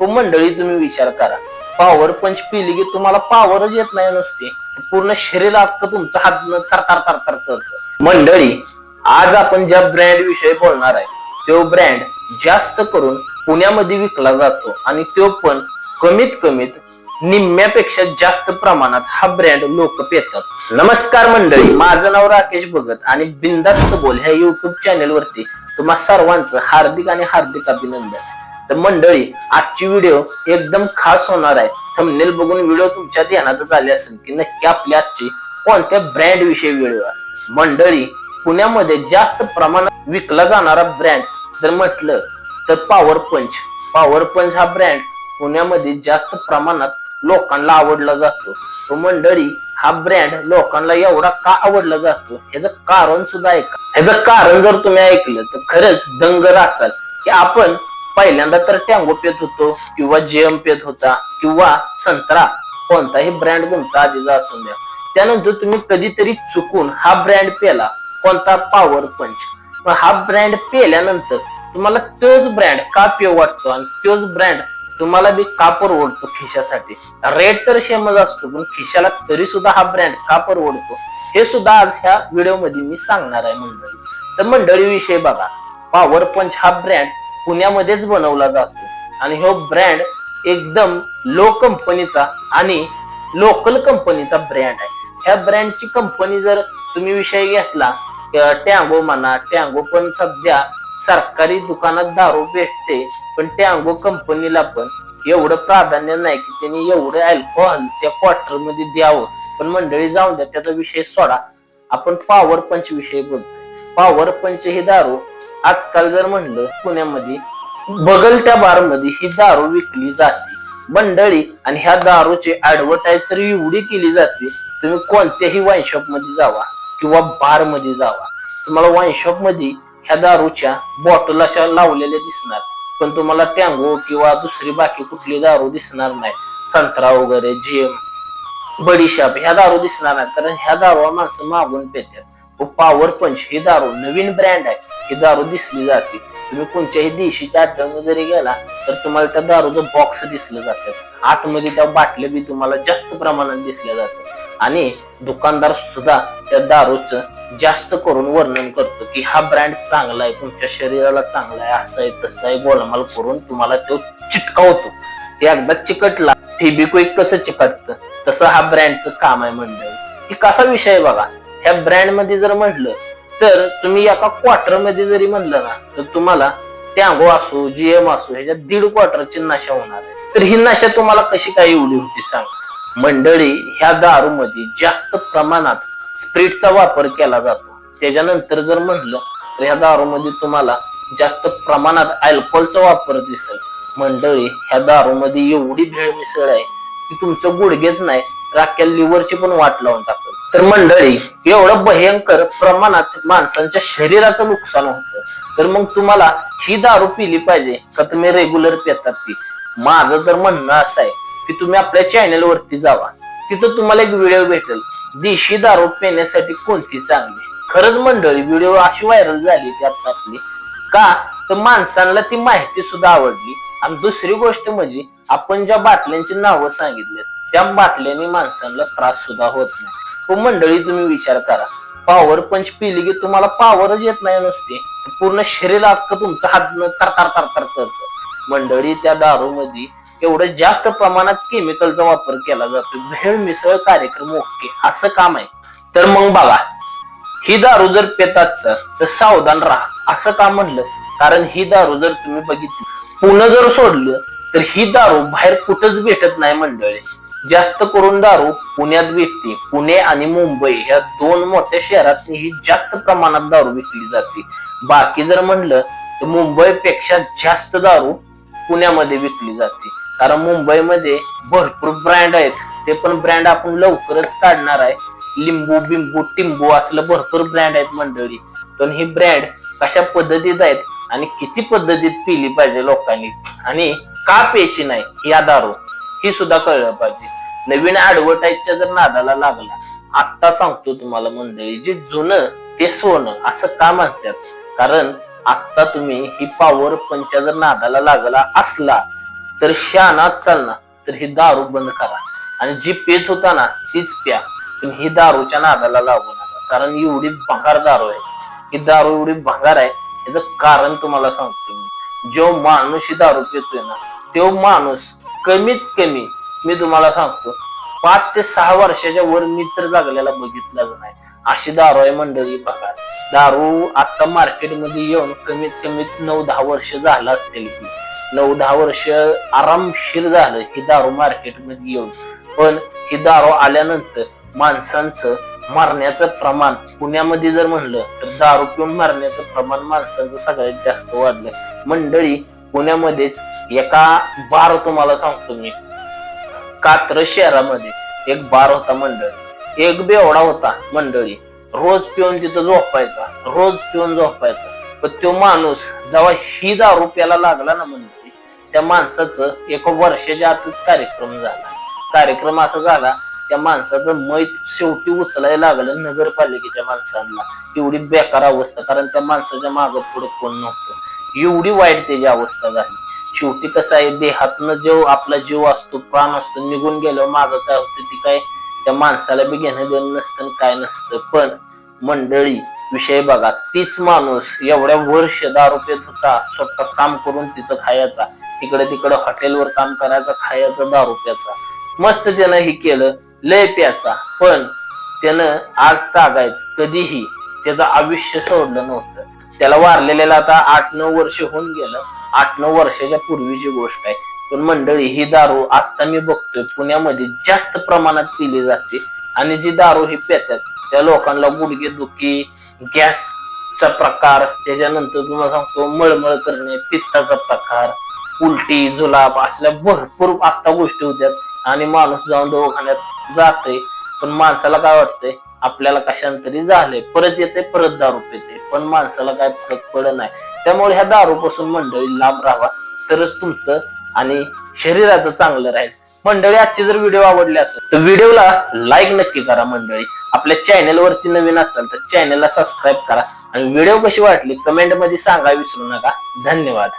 मंडळी तुम्ही विचार करा. पॉवर पंच पिली की तुम्हाला पॉवरच येत नाही नसते. पूर्ण शरीर अख्खं तुमचं हात थर थर थर थर करत मंडळी आज आपण ज्या ब्रँड विषयी बोलणार आहे तो ब्रँड जास्त करून पुण्यामध्ये विकला जातो आणि तो पण कमीत कमीत निम्म्यापेक्षा जास्त प्रमाणात हा ब्रँड लोक पेतात. नमस्कार मंडळी माझं नाव राकेश भगत आणि बिंदास्त बोल ह्या युट्यूब चॅनेल वरती तुम्हा सर्वांचं हार्दिक आणि हार्दिक अभिनंदन. तर मंडळी आजची व्हिडिओ एकदम खास होणार आहे. थंबनेल बघून व्हिडिओ तुमच्या ध्यानातच आले असेल की नक्की आपली आजची कोणत्या ब्रँड विषयी व्हिडिओ आहे? मंडळी पुण्यामध्ये जास्त प्रमाणात विकला जाणारा ब्रँड जर म्हटलं तर पॉवर पंच पॉवर पंच हा ब्रँड पुण्यामध्ये जास्त प्रमाणात लोकांना आवडला जातो. तो मंडळी हा ब्रँड लोकांना एवढा का आवडला जातो? ह्याचं कारण सुद्धा ऐका ह्याचं कारण जर तुम्ही ऐकलं तर खरंच दंग राचाल. की आपण पहिल्यांदा तर टँगो पेत होतो किंवा जेएम पेत होता किंवा संत्रा कोणताही ब्रँड तुमचा आधीचा असून द्या. त्यानंतर तुम्ही कधीतरी चुकून हा ब्रँड पेला कोणता पॉवर पंच हा ब्रँड पेल्यानंतर तुम्हाला तोच ब्रँड का पे वाटतो आणि तोच ब्रँड तुम्हाला बी का परवडतो खिशासाठी? रेट तर शेमच असतो पण खिशाला तरी सुद्धा हा ब्रँड का परवडतो हे सुद्धा आज ह्या व्हिडिओमध्ये मी सांगणार आहे मंडळी. तर मंडळी विषय बघा. पॉवर पंच हा ब्रँड पुण्यामध्येच बनवला जातो. आणि हो हा ब्रँड एकदम लो कंपनीचा आणि लोकल कंपनीचा ब्रँड आहे. ह्या ब्रँडची कंपनी जर तुम्ही विषय घेतला टँगो म्हणा टँगो पण सध्या सरकारी दुकानात दारू भेटते पण टँगो कंपनीला पण एवढं प्राधान्य नाही की त्यांनी एवढं अल्कोहोल त्या क्वार्टरमध्ये द्यावं. पण मंडळी जाऊन द्या त्याचा विषय सोडा. आपण पॉवर पंच विषयी बोलतो. पावर पंच ही दारू आजकाल जर म्हणलं पुण्यामध्ये बगल त्या बारमध्ये ही दारू विकली जाते. मंडळी आणि ह्या दारूची ऍडव्हर्टाईज तर एवढी केली जाते तुम्ही कोणत्याही वाईन शॉपमध्ये जावा किंवा बारमध्ये जावा. तुम्हाला वाईन शॉपमध्ये ह्या दारूच्या बॉटल अशा लावलेल्या दिसणार पण तुम्हाला टँगो किंवा दुसरी बाकी कुठली दारू दिसणार नाही. संत्रा वगैरे जेम बडीशाप ह्या दारू दिसणार नाही कारण ह्या दारू माणसं मागून पेतात पॉवर पंच ही दारू नवीन ब्रँड आहे. ही दारू दिसली जाते. तुम्ही कोणत्याही देशीच्या अड्ड्यामध्ये जरी गेला तर तुम्हाला त्या दारूचं बॉक्स दिसलं जातं. आतमध्ये त्या बाटल्या बी तुम्हाला जास्त प्रमाणात दिसल्या जातात. आणि दुकानदार सुद्धा त्या दारूचं जास्त करून वर्णन करतो की हा ब्रँड चांगला आहे तुमच्या शरीराला चांगला आहे असं आहे तसं आहे गोलमाल करून तुम्हाला तो चिटकावतो. ते एकदा चिकटला फेबिक्विक कसं चिकटतं? तसं हा ब्रँडचं काम आहे मंडळी. की कसा विषय आहे बघा? ह्या ब्रँडमध्ये जर म्हटलं तर तुम्ही एका क्वार्टरमध्ये जरी म्हणलं ना तर तुम्हाला टँगो असो जीएम असो ह्याच्यात दीड क्वार्टरची नशा होणार आहे. तर ही नशा तुम्हाला कशी काय एवढी होती सांग? मंडळी ह्या दारू मध्ये जास्त प्रमाणात स्प्रिटचा वापर केला जातो. त्याच्यानंतर जर म्हटलं तर ह्या दारू मध्ये तुम्हाला जास्त प्रमाणात अल्कोहोलचा वापर दिसेल. मंडळी ह्या दारू मध्ये एवढी भेळ मिसळ आहे की तुमचं गुडघेच नाही राख्या लिव्हरची पण वाट लावून टाकत तर मंडळी एवढं भयंकर प्रमाणात माणसांच्या शरीराचं नुकसान होतं. तर मग तुम्हाला ही दारू पिली पाहिजे का तुम्ही रेग्युलर पितात ती? माझं तर म्हणणं असं आहे की तुम्ही आपल्या चॅनल वरती जावा. तिथं तुम्हाला एक व्हिडिओ भेटेल. देशी दारू पिण्यासाठी कोणती चांगली? खरंच मंडळी व्हिडिओ अशी व्हायरल झाली त्यात आपली. का? तर माणसांना ती माहिती सुद्धा आवडली. आणि दुसरी गोष्ट म्हणजे आपण ज्या बाटल्यांची नावं सांगितली त्या बाटल्याने माणसांना त्रास सुद्धा होत नाही. मंडळी तुम्ही विचार करा. पॉवर पंच पिली की तुम्हाला पॉवरच येत नाही नुसते. पूर्ण शरीर अख्ख तुमचं हात थर थर थर मंडळी त्या दारू मध्ये एवढं जास्त प्रमाणात केमिकलचा वापर केला जातो. भेळ मिसळ कार्यक्रम ओके असं काम आहे. तर मग बघा ही दारू जर पेतात सर तर सावधान राहा. असं का म्हणलं? कारण ही दारू जर तुम्ही बघितली पुन्हा जर सोडलं तर ही दारू बाहेर कुठंच भेटत नाही मंडळी. जास्त करून दारू पुण्यात विकते. पुणे आणि मुंबई या दोन मोठ्या शहरात ही जास्त प्रमाणात दारू विकली जाते. बाकी जर म्हणलं तर मुंबईपेक्षा जास्त दारू पुण्यामध्ये विकली जाते. कारण मुंबईमध्ये भरपूर ब्रँड आहेत. ते पण ब्रँड आपण लवकरच काढणार आहे. लिंबू बिंबू टिंबू असलं भरपूर ब्रँड आहेत मंडळी. पण ही ब्रँड कशा पद्धतीत आहेत आणि किती पद्धतीत पिली पाहिजे लोकांनी? आणि का प्यायची नाही या दारू? ही सुद्धा कळलं पाहिजे. नवीन ऍडव्हर्टाईजच्या जर नादाला लागला आत्ता सांगतो तुम्हाला मंडळी जे जुनं ते सोनं असं का म्हणतात? कारण आत्ता तुम्ही ही पॉवर पंचा जर नादाला लागला असला तर शहाणात चालणार तर ही दारू बंद करा. आणि जी पेत होता ना तीच प्या. पण ही दारूच्या नादाला लागू नका. कारण एवढी भंगार दारू आहे. ही दारू एवढी भंगार आहे याचं कारण तुम्हाला सांगतो मी. जो माणूस ही दारू पितोय ना तो माणूस कमीत कमी मी तुम्हाला सांगतो पाच ते सहा वर्षाच्या वर मी तर बघितला नाही. अशी दारू आहे मंडळी बघा. दारू आता मार्केटमध्ये येऊन कमीत कमी नऊ दहा वर्ष झालं असतील की. नऊ दहा वर्ष आरामशीर झालं ही दारू मार्केटमध्ये येऊन. पण ही दारू आल्यानंतर माणसांचं मरण्याचं प्रमाण पुण्यामध्ये जर म्हणलं तर दारू पिऊन मरण्याचं प्रमाण माणसांचं सगळ्यात जास्त वाढलं. मंडळी पुण्यामध्येच एका बार तुम्हाला सांगतो मी. कात्र शहरामध्ये एक बार होता मंडळी. एक बेवडा होता मंडळी. रोज पिऊन तिथं झोपायचा रोज पिऊन झोपायचा. पण तो माणूस जेव्हा ही दारू प्याला लागला ना मंडळी त्या माणसाचं एक वर्षाच्या आतच कार्यक्रम झाला. कार्यक्रम असा झाला त्या माणसाचं मैत शेवटी उचलायला लागलं नगरपालिकेच्या माणसांना. एवढी बेकार अवस्था कारण त्या माणसाच्या मागं पुढे कोण नव्हतं. एवढी वाईट त्याची अवस्था झाली. शेवटी कसं आहे देहातनं जो आपला जीव असतो प्राण असतो निघून गेल्यावर मागं काय होतं ती काय त्या माणसाला बी घेणं देणं नसतं आणि काय नसतं. पण मंडळी विषय बघा तीच माणूस एवढ्या वर्ष दारू पेत होता स्वतः काम करून तिचं खायचा तिकडे तिकडे हॉटेलवर काम करायचा खायचा दारू प्याचा मस्त त्यानं हे केलं लय प्याचा पण त्यानं आज तागायच कधीही त्याचं आयुष्य सोडलं नव्हतं. त्याला वारलेल्याला आता आठ नऊ वर्ष होऊन गेलं. आठ नऊ वर्षाच्या पूर्वीची गोष्ट आहे. पण मंडळी ही दारू आता मी बघतोय. पुण्यामध्ये जास्त प्रमाणात पिली जाते. आणि जी दारू ही पेतात त्या लोकांना गुडघे दुखी गॅसचा प्रकार त्याच्यानंतर तुम्हाला सांगतो मळमळ करणे पित्ताचा प्रकार उलटी जुलाब असल्या भरपूर आत्ता गोष्टी होत्यात. आणि माणूस जाऊन दवाखान्यात जाते पण माणसाला काय वाटतंय? आपल्याला कशांतरी झालंय परत येते परत दारू पिते. पण माणसाला काय फरक पडत नाही. त्यामुळे ह्या दारूपासून मंडळी लांब राहावा. तरच तुमचं आणि शरीराचं चांगलं राहील. मंडळी आजची जर व्हिडिओ आवडले असेल तर व्हिडिओला लाईक नक्की करा मंडळी. आपल्या चॅनेल वरती नवीन असाल तर चॅनेलला सबस्क्राईब करा. आणि व्हिडिओ कशी वाटली कमेंटमध्ये सांगा विसरू नका. धन्यवाद.